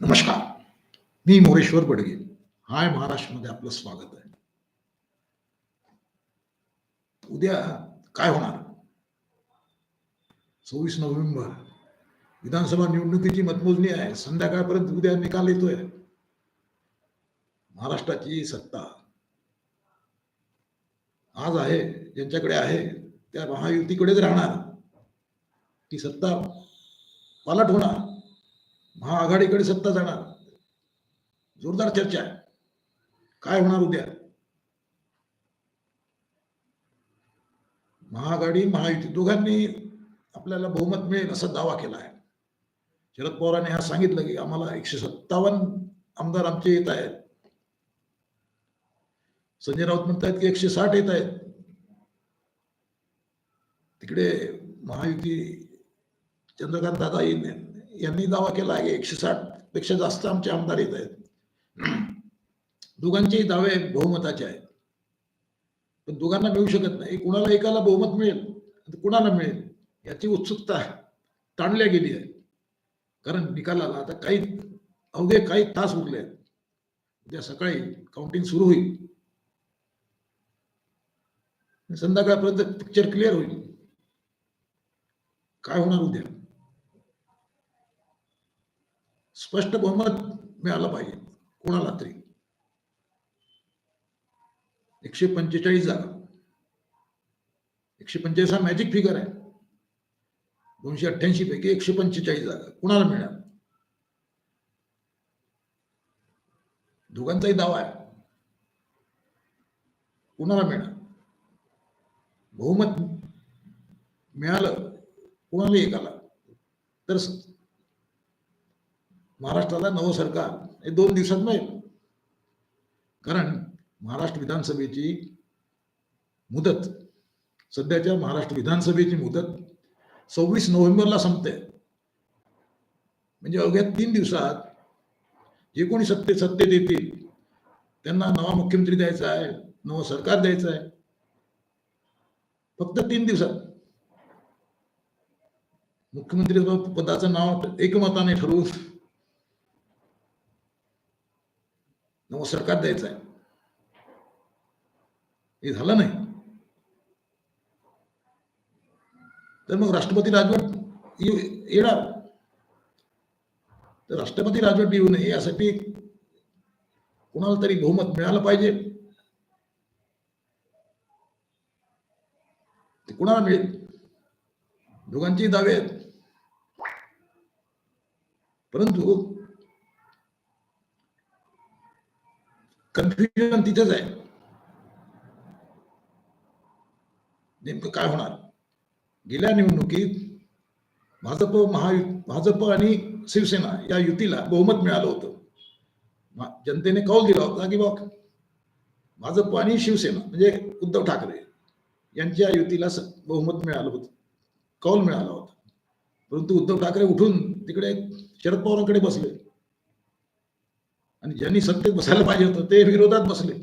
नमस्कार. मी मोरेश्वर बडगे. हाय महाराष्ट्रामध्ये आपलं स्वागत आहे. उद्या काय होणार? सव्वीस नोव्हेंबर. विधानसभा निवडणुकीची मतमोजणी आहे. संध्याकाळपर्यंत उद्या निकाल येतोय. महाराष्ट्राची सत्ता. आज आहे ज्यांच्याकडे आहे त्या महायुतीकडेच राहणार. ती सत्ता पालट होणार. महाआघाडीकडे सत्ता जाणार. जोरदार चर्चा आहे. काय होणार उद्या? महाआघाडी महायुती दोघांनी आपल्याला बहुमत मिळेल असा दावा केला आहे. शरद पवारांनी हा सांगितलं की आम्हाला एकशे सत्तावन्न आमदार आमचे येत आहेत. संजय राऊत म्हणतायत की एकशे साठ येत आहेत. तिकडे महायुती चंद्रकांत दादा यांनी दावा केला आहे एकशे साठपेक्षा जास्त आमचे आमदार येत आहेत. दोघांचेही दावे बहुमताचे आहेत. पण दोघांना मिळू शकत नाही. कुणाला एकाला बहुमत मिळेल कुणाला मिळेल याची उत्सुकता ताणल्या गेली आहे. कारण निकालाला आता काही अवघे काही तास उरले आहेत. उद्या सकाळी काउंटिंग सुरू होईल. संध्याकाळपर्यंत पिक्चर क्लिअर होईल. काय होणार उद्या? स्पष्ट बहुमत मिळालं पाहिजे. कोणाला तरी. एकशे पंचेचाळीस जागा. एकशे पंचेचाळीस हा मॅजिक फिगर आहे. दोनशे अठ्ठ्याऐंशी पैकी एकशे पंचेचाळीस जागा. कुणाला मिळणार? दोघांचाही दावा आहे. कुणाला मिळणार? बहुमत मिळालं कुणाला एकाला तर महाराष्ट्राला नवं सरकार हे दोन दिवसात मिळेल. कारण महाराष्ट्र विधानसभेची मुदत सध्याच्या महाराष्ट्र विधानसभेची मुदत सव्वीस नोव्हेंबरला संपते. म्हणजे अवघ्या तीन दिवसात जे कोणी सत्ते सत्तेत येतील. त्यांना नवा मुख्यमंत्री द्यायचा आहे नवं सरकार द्यायचं आहे. फक्त तीन दिवसात. मुख्यमंत्री पदाचं नाव एकमताने ठरवून नवं सरकार द्यायचं आहे? हे झालं नाही. तर मग राष्ट्रपती राजवट येणार. तर राष्ट्रपती राजवट येऊ नये यासाठी कोणाला तरी बहुमत मिळालं पाहिजे. ते कुणाला मिळेल? दोघांची दावे आहेत. परंतु कन्फ्युजन तिथेच आहे. नेमकं काय होणार? गेल्या निवडणुकीत भाजप महायु भाजप आणि शिवसेना या युतीला बहुमत मिळालं होतं. जनतेने कौल दिला होता की बा भाजप आणि शिवसेना म्हणजे उद्धव ठाकरे यांच्या युतीला बहुमत मिळालं होतं. कौल मिळाला होता. परंतु उद्धव ठाकरे उठून तिकडे शरद पवारांकडे बसले. आणि ज्यांनी सत्तेत बसायला पाहिजे होतं ते विरोधात बसले.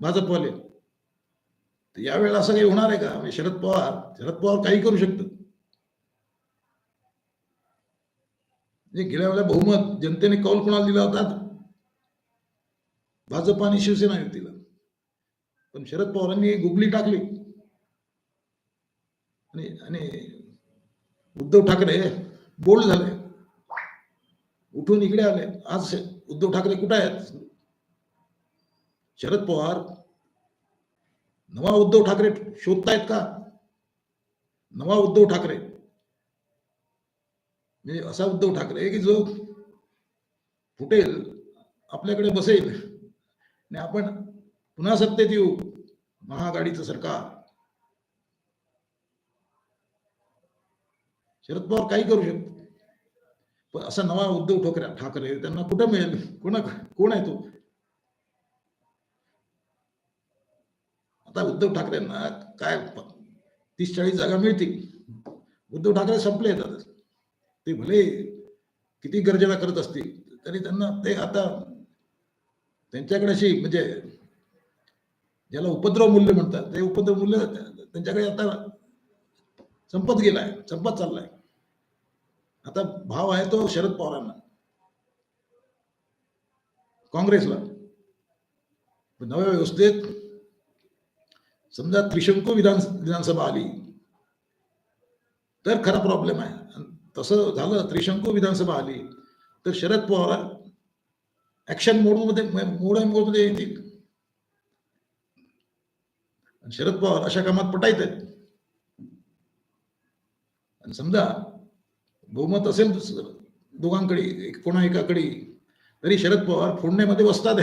भाजपवाले तर यावेळेला असं काही होणार आहे का? म्हणजे शरद पवार शरद पवार काही करू शकतात म्हणजे गेल्या वेळेला बहुमत जनतेने कौल कोणाला दिला होता? भाजप आणि शिवसेना युतीला पण शरद पवारांनी गुगली टाकली. आणि आणि उद्धव ठाकरे बोल्ड झाले. उठून इकडे आले. आज उद्धव ठाकरे कुठे आहेत? शरद पवार नवा उद्धव ठाकरे शोधतायत का? नवा उद्धव ठाकरे. म्हणजे असा उद्धव ठाकरे की जो फुटेल आपल्याकडे बसेल. आणि आपण पुन्हा सत्तेत येऊ महाआघाडीचं सरकार. शरद पवार काही करू शकतो पण असा नवा उद्धव ठाकरे ठाकरे त्यांना कुठं मिळेल? कोणा कोण आहे तो? आता उद्धव ठाकरेंना काय तीस चाळीस जागा मिळतील. उद्धव ठाकरे संपले येतात ते भले किती गर्जना करत असतील तरी त्यांना ते आता त्यांच्याकडे अशी म्हणजे ज्याला उपद्रव मूल्य म्हणतात ते उपद्रव मूल्य त्यांच्याकडे आता संपत गेलाय संपत चाललाय. आता भाव आहे तो शरद पवारांना. काँग्रेसला. नव्या व्यवस्थेत समजा त्रिशंकू विधान विधानसभा आली तर खरा प्रॉब्लेम आहे. आणि तसं झालं त्रिशंकू विधानसभा आली तर शरद पवार ऍक्शन मोडमध्ये मोड मोडमध्ये येतील. आणि शरद पवार अशा कामात पटायत आहेत. आणि समजा बहुमत असेल दोघांकडे एक- पुन्हा एकाकडे. तरी शरद पवार फोडण्यामध्ये बसतात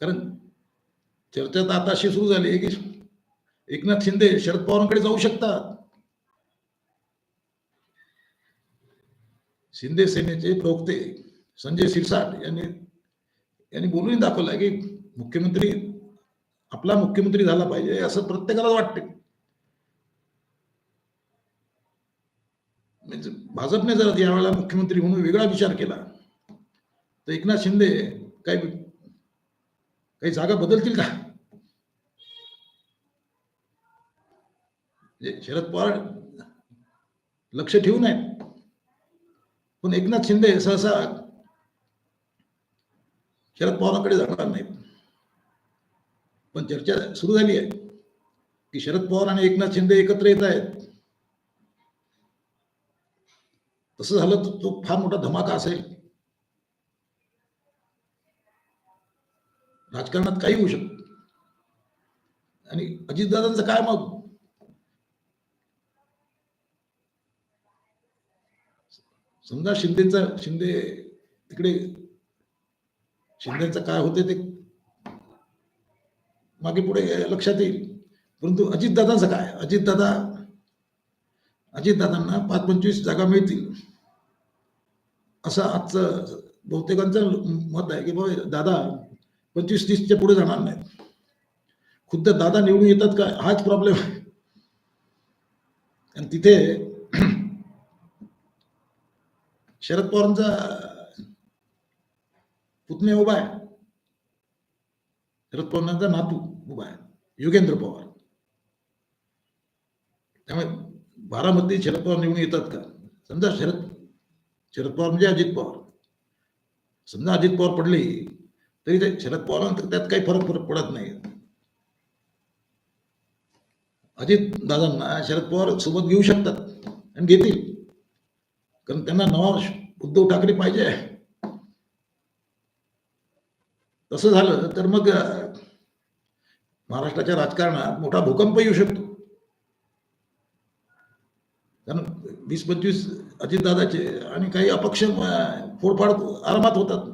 कारण चर्चा तर आता अशी सुरू झाली की एकनाथ शिंदे शरद पवारांकडे जाऊ शकतात. शिंदे सेनेचे प्रवक्ते संजय शिरसाट यांनी यांनी बोलून दाखवलं की मुख्यमंत्री आपला मुख्यमंत्री झाला पाहिजे असं प्रत्येकाला वाटते म्हणजे भाजपने जर यावेळेला मुख्यमंत्री म्हणून वेगळा विचार केला तर एकनाथ शिंदे काही काही जागा बदलतील का? म्हणजे शरद पवार लक्ष ठेवून आहेत पण एकनाथ शिंदे सहसा शरद पवारांकडे जाणार नाहीत. पण चर्चा सुरू झाली आहे की शरद पवार आणि एकनाथ शिंदे एकत्र येत आहेत. तसं झालं तर तो फार मोठा धमाका असेल. राजकारणात काही होऊ शकत आणि अजितदादांचं काय मग? समजा शिंदेचा शिंदे तिकडे शिंदेचं काय होते ते मागे पुढे लक्षात येईल. परंतु अजितदादांचं काय? अजितदादा अजितदादांना पाच पंचवीस जागा मिळतील. असं आजचं बहुतेकांचं मत आहे की बाबा दादा पंचवीस तीसच्या पुढे जाणार नाहीत. खुद्द दादा निवडून येतात का हाच प्रॉब्लेम आहे. आणि तिथे शरद पवारांचा पुतणे उभा आहे. शरद पवारांचा नातू उभा आहे. युगेंद्र पवार. त्यामुळे बारामती शरद पवार निवडून येतात का? समजा शरद शरद पवार म्हणजे अजित पवार. समजा अजित पवार पडले तरी ते शरद पवारांतर त्यात काही फरक फरक पडत नाही. अजित दादांना शरद पवार सोबत घेऊ शकतात आणि घेतील. कारण त्यांना नवा उद्धव ठाकरे पाहिजे तसं झालं तर मग महाराष्ट्राच्या राजकारणात मोठा भूकंप येऊ शकतो कारण वीस पंचवीस अजितदादाचे आणि काही अपक्ष फोडफाड आरामात होतात.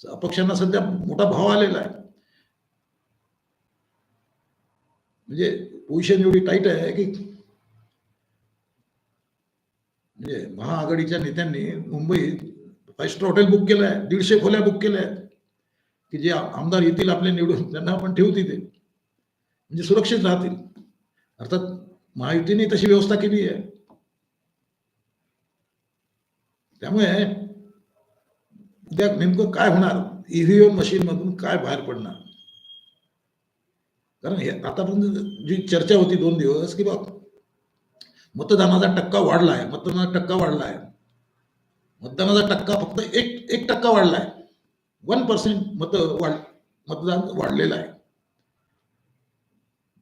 अपक्षांना सध्या मोठा भाव आलेला आहे. म्हणजे पोझिशन एवढी टाईट आहे की म्हणजे महाआघाडीच्या नेत्यांनी मुंबईत फाईव्ह स्टार हॉटेल बुक केलं आहे दीडशे खोल्या बुक केल्या आहेत की जे आमदार येतील आपले निवडून त्यांना आपण ठेवू तिथे. म्हणजे सुरक्षित राहतील. अर्थात महायुतीने तशी व्यवस्था केली आहे. त्यामुळे उद्या नेमकं काय होणार? ईव्हीएम मशीन मधून काय बाहेर पडणार? कारण हे आतापर्यंत जी चर्चा होती दोन दिवस की बा मतदानाचा टक्का वाढला आहे मतदानाचा टक्का वाढला आहे मतदानाचा टक्का फक्त एक एक टक्का वाढलाय. वन पर्सेंट मत वाढ मतदान वाढलेलं आहे.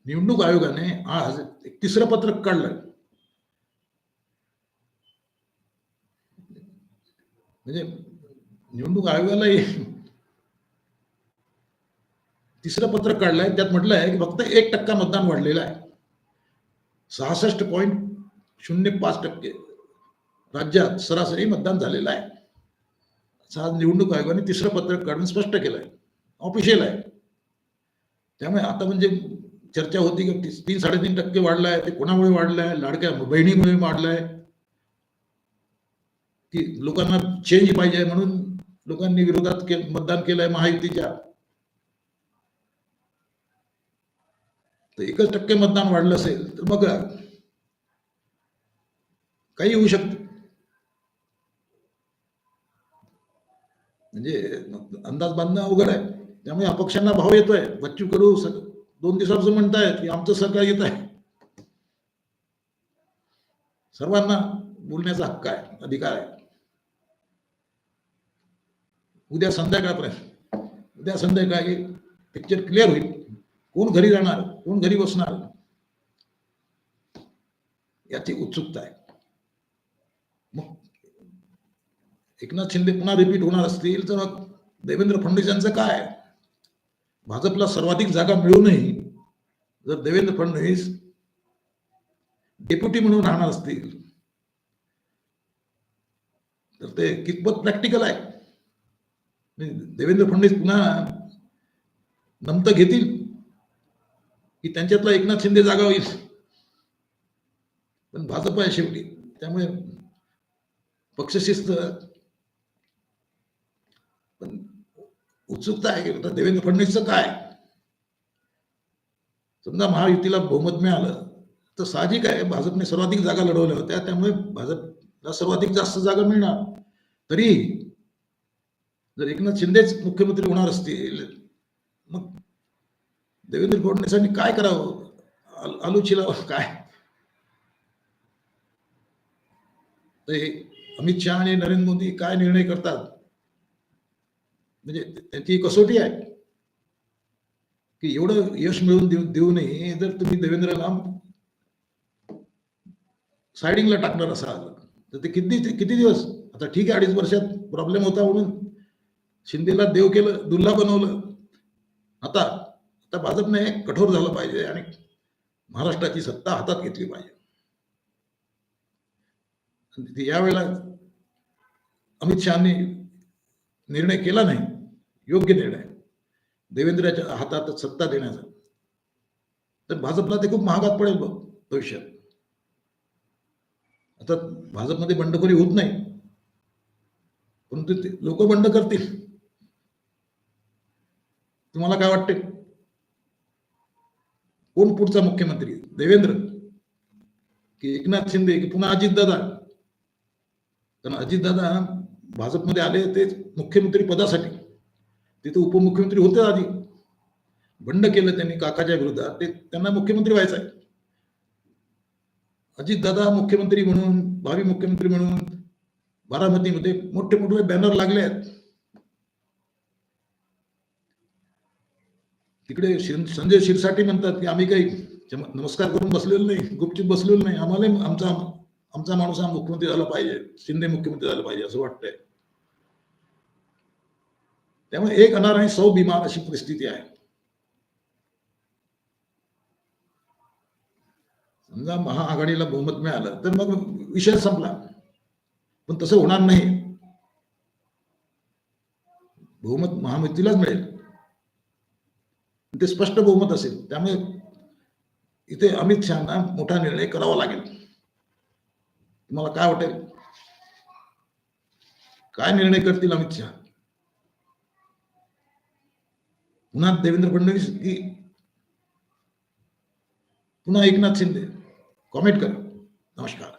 निवडणूक आयोगाने आज एक तिसरं पत्रक काढलंय म्हणजे निवडणूक आयोगाला तिसरं पत्रक काढलंय. त्यात म्हटलं आहे की फक्त एक टक्का मतदान वाढलेलं आहे. सहासष्ट पॉईंट शून्य पाच टक्के राज्यात सरासरी मतदान झालेलं आहे. असं आज निवडणूक आयोगाने तिसरं पत्रक काढून स्पष्ट केलं आहे ऑफिशियल आहे. त्यामुळे आता म्हणजे चर्चा होती की तीन साडेतीन टक्के वाढलाय ते कोणामुळे वाढलाय? लाडक्या बहिणीमुळे वाढलाय. की लोकांना चेंज पाहिजे म्हणून लोकांनी विरोधात के मतदान केलंय महायुतीच्या. तर एकच टक्के मतदान वाढलं असेल तर मग काही होऊ शकतं. म्हणजे अंदाज बांधणं अवघड आहे. त्यामुळे अपक्षांना भाव येतोय. बच्चू करू सगळं दोन दिवसापासून म्हणतायत की आमचं सरकार येत आहे. सर्वांना बोलण्याचा हक्क आहे अधिकार आहे. उद्या संध्याकाळपर्यंत उद्या संध्याकाळी पिक्चर क्लिअर होईल. कोण घरी जाणार कोण घरी बसणार याची उत्सुकता आहे. मग एकनाथ शिंदे पुन्हा रिपीट होणार असतील तर मग देवेंद्र फडणवीस यांचं काय भाजपला सर्वाधिक जागा मिळूनही जर देवेंद्र फडणवीस डेप्युटी म्हणून राहणार असतील तर ते कितपत प्रॅक्टिकल आहे. देवेंद्र फडणवीस पुन्हा नमत घेतील की त्यांच्यातला एकनाथ शिंदे जागा होईल. पण भाजप आहे शेवटी त्यामुळे पक्षशिस्त पण उत्सुकता आहे. की आता देवेंद्र फडणवीसचं काय? समजा महायुतीला बहुमत मिळालं तर साहजिक आहे. भाजपने सर्वाधिक जागा लढवल्या होत्या. त्यामुळे भाजपला सर्वाधिक जास्त जागा मिळणार. तरी जर एकनाथ शिंदेच मुख्यमंत्री होणार असतील मग देवेंद्र फडणवीसांनी काय करावं? आल- काय? ते अमित शहा आणि नरेंद्र मोदी काय निर्णय करतात? म्हणजे त्यांची कसोटी आहे. की एवढं यश मिळवून देऊ देऊ नये जर तुम्ही देवेंद्रला सायडिंगला टाकणार असाल तर ते किती किती दिवस? आता ठीक आहे अडीच वर्षात प्रॉब्लेम होता म्हणून शिंदेला देव केलं दुल्ला बनवलं. आता आता भाजपने कठोर झालं पाहिजे आणि महाराष्ट्राची सत्ता हातात घेतली पाहिजे. यावेळेला अमित शहानी निर्णय केला नाही. योग्य निर्णय. देवेंद्राच्या हातात सत्ता देण्याचा. तर भाजपला ते खूप महागात पडेल बघ भविष्यात. आता भाजपमध्ये बंडखोरी होत नाही. परंतु ते लोक बंड करतील. तुम्हाला काय वाटते कोण पुढचा मुख्यमंत्री? देवेंद्र? की एकनाथ शिंदे? की पुन्हा अजितदादा? कारण अजितदादा भाजपमध्ये आले ते मुख्यमंत्री पदासाठी. तिथे उपमुख्यमंत्री होते आधी. बंड केलं त्यांनी काकाच्या विरोधात ते त्यांना मुख्यमंत्री व्हायचं आहे. अजितदादा मुख्यमंत्री म्हणून भावी मुख्यमंत्री म्हणून बारामतीमध्ये मोठे मोठे बॅनर लागले आहेत. तिकडे संजय शिरसाटी म्हणतात की आम्ही काही नमस्कार करून बसलेलो नाही गुपचूप बसलेलो नाही. आम्हाला आमचा आमचा माणूस हा मुख्यमंत्री झाला पाहिजे शिंदे मुख्यमंत्री झाला पाहिजे असं वाटतंय. त्यामुळे एक अनार आणि सौ बिमार अशी परिस्थिती आहे. समजा महाआघाडीला बहुमत मिळालं तर मग विषय संपला. पण तसं होणार नाही. बहुमत महायुतीलाच मिळेल. ते स्पष्ट बहुमत असेल. त्यामुळे इथे अमित शहाना मोठा निर्णय करावा लागेल. तुम्हाला काय वाटेल? काय निर्णय करतील अमित शहा? पुन्हा देवेंद्र फडणवीस की पुन्हा एकनाथ शिंदे. कॉमेंट करा. नमस्कार.